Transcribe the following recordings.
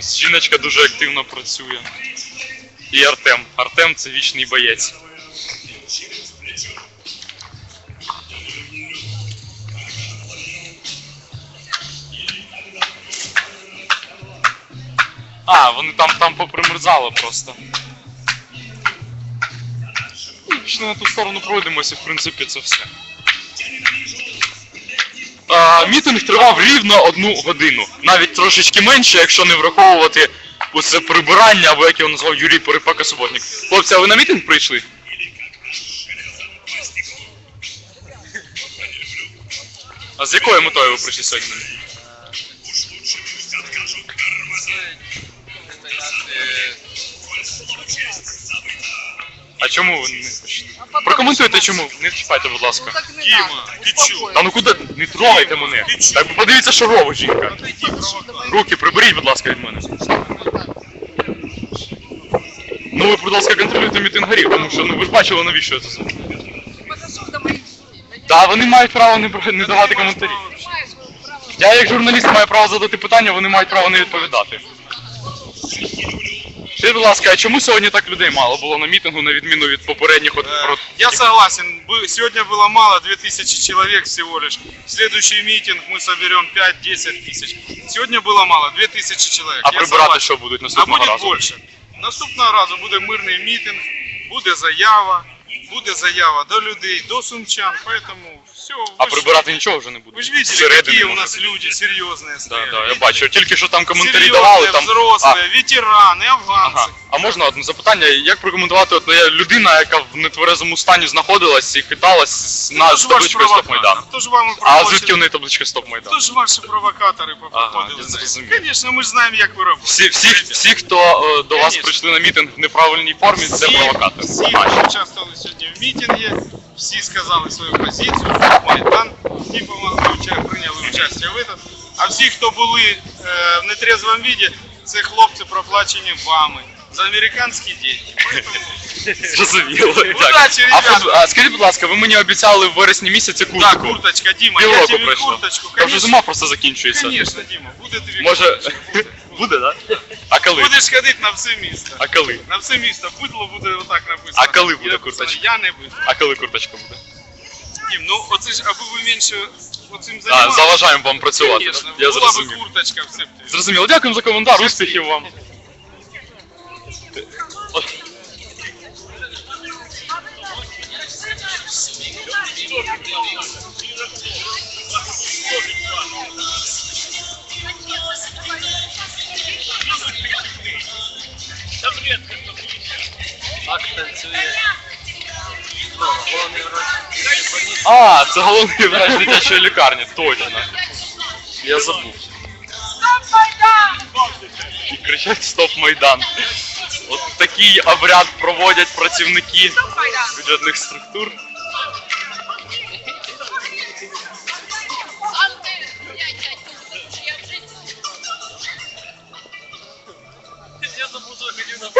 Жіночка дуже активно працює. І Артем. Артем це вічний боєць. А, вони там, там попримерзало просто. Пішли на ту сторону пройдемося, в принципі, це все. Мітинг тривав рівно одну годину. Навіть трошечки менше, якщо не враховувати оце прибирання, або як його назвав Юрій Перепака Суботник. Хлопці, а ви на мітинг прийшли? А з якою метою ви прийшли сьогодні? А чому ви не? Прокоментуйте чому. Не чіпайте, будь ласка. Так не Діма, ти Успокойся. Та ну куди? Не трогайте мене. Так ви подивіться, що робить жінка. Руки приберіть, будь ласка, від мене. Ну ви, будь ласка, контролюйте мітингарів, тому що ну ви ж бачили, навіщо я це зробив. Подошел до моих детей. Вони мають право не, бра- не давати коментарі. Я як журналіст маю право задати питання, вони мають право не відповідати. Скажіть, будь ласка, а чому сьогодні так людей мало було на мітингу, на відміну від попередніх от Э, про Я согласен, бы- сегодня было мало, 2000 человек всего лишь. Следующий митинг мы соберем 5-10 тысяч. Сегодня было мало, 2000 человек. а Я прибирати согласен. що будуть А наступного буде разу? більше. Наступного разу буде мирний мітинг, буде заява, буде заява до людей, до сумчан, поэтому все. А прибирати нічого вже не буде. Вы же видели, Зсередини, какие у може. нас люди серьезные Да, стоят. да, я Видели? бачу. Тільки що там коментарі Серьезные, давали, там. А, взрослые, ветераны, афганцы. Ага. А можна одне запитання? Як прокоментувати от я людина, яка в нетверезому стані знаходилась і хиталась на Кто з же ваш табличкою Стоп Майдан? провокатор? Кто же вам и А проводит? звідки в неї табличка Стоп Майдан? Кто же ваши провокаторы Ага, походили? я за этим? зрозумів. Конечно, мы же знаем, як ви работаете. Всі, всі, всі, хто е, до вас Конечно. прийшли на мітинг в неправильній формі, це Всі, провокатор. всі, Бачу. хто участвували сьогодні в мітингі, всі сказали свою позицію, Майдан, всі прийняли участь в этом. А всі, хто були е, в нетрезвому віді, це хлопці проплачені вами за американські. Зрозуміло. Удачі, Так. А, ребята. а скажіть, будь ласка, ви мені обіцяли в вересні місяці Да, куртку. курточка, Дима, я тебе курточку, Та вже зима просто закінчується. конечно, Дима, буде тобі Може, буде, так? А коли? Будеш ходити на все місто. А коли? На все місто бидло буде отак написано. А коли буде курточка? Я не буду. А коли курточка буде? Дім, ну оце ж, аби ви менше оцим А, займалися. заважаємо вам працювати. Конечно, Я була би зрозумів. курточка все б. Зрозуміло, дякуємо за коментар, успіхів вам. Так танцює. Головний врач. А, це головний врач дитячої лікарні, точно. Я забув. І кричать Стоп Майдан. От такий обряд проводять працівники бюджетних структур. Я забув, що хотів на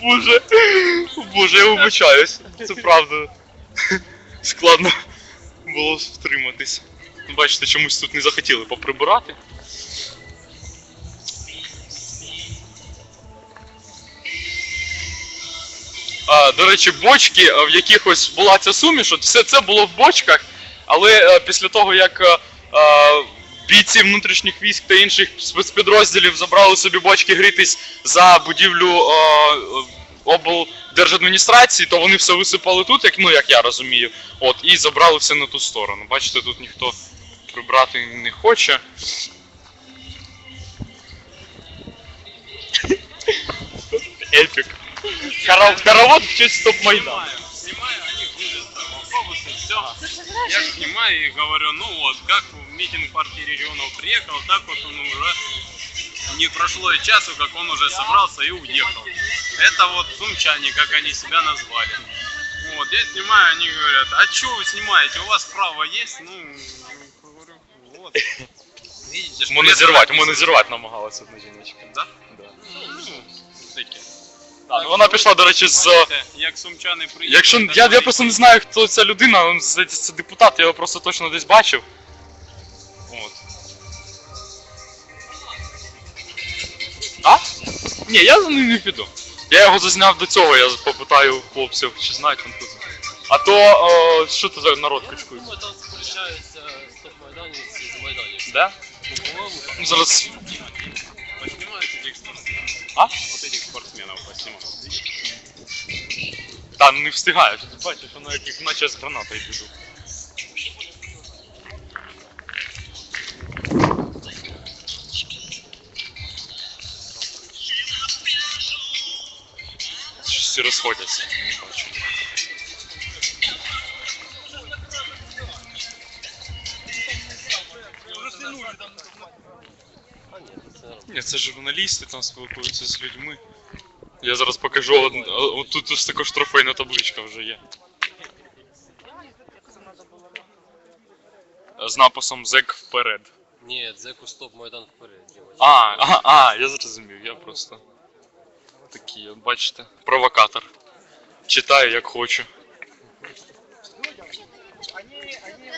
Боже, боже, я вибачаюсь. Це правда. Складно було втриматись. Бачите, чомусь тут не захотіли поприбирати. А, до речі, бочки, в якихось була ця суміш, от все це було в бочках, але е, після того, як е, е, бійці внутрішніх військ та інших спецпідрозділів забрали собі бочки грітись за будівлю облдержадміністрації, то вони все висипали тут, як ну як я розумію, от і забрали все на ту сторону. Бачите, тут ніхто прибрати не хоче. Епік. Хоро- Хоровод в честь стоп Майдану. Снимаю, они грузят там автобусы, все. Я снимаю и говорю, ну вот, как митинг партии регионов приехал, так вот он уже не прошло и часу, как он уже собрался и уехал. Это вот сумчане, как они себя назвали. Вот, я снимаю, они говорят, а что вы снимаете, у вас право есть? Ну, говорю, вот. Видите, что Мене это зірвати, мене написано. зірвати намагалася одна жіночка. Да? Да. Ну, таке. Так, ну вона пішла, до речі, з. Бачите, Як сумчани приїхали. Якщо так я, я вони- просто не знаю, хто ця людина, він здається, це депутат, я його просто точно десь бачив. От. Ні, я за ним не піду. Я його зазняв до цього, я попитаю хлопців, чи знають він тут. А то е, що це за народ качкує? Ну, там сперечаються топ-майданівці з майданівцями. Да? Ну, по-моєму, Ну, Зараз. Поснимают этих спортсменов. А? Вот этих спортсменов поснимают. Та не встигаю. Ти бачиш, воно як, як наче з гранатою біжу. Щось всі розходяться, не бачу. а ні, це нормально. Ні, це журналісти там спілкуються з людьми. Я зараз покажу, от, от тут ось також трофейна табличка вже є. З написом ЗЕК вперед. Ні, дзеку стоп майдан вперед. дівчата. А, а, а, я зрозумів, я просто Такий, от бачите, провокатор. Читаю як хочу. Они, они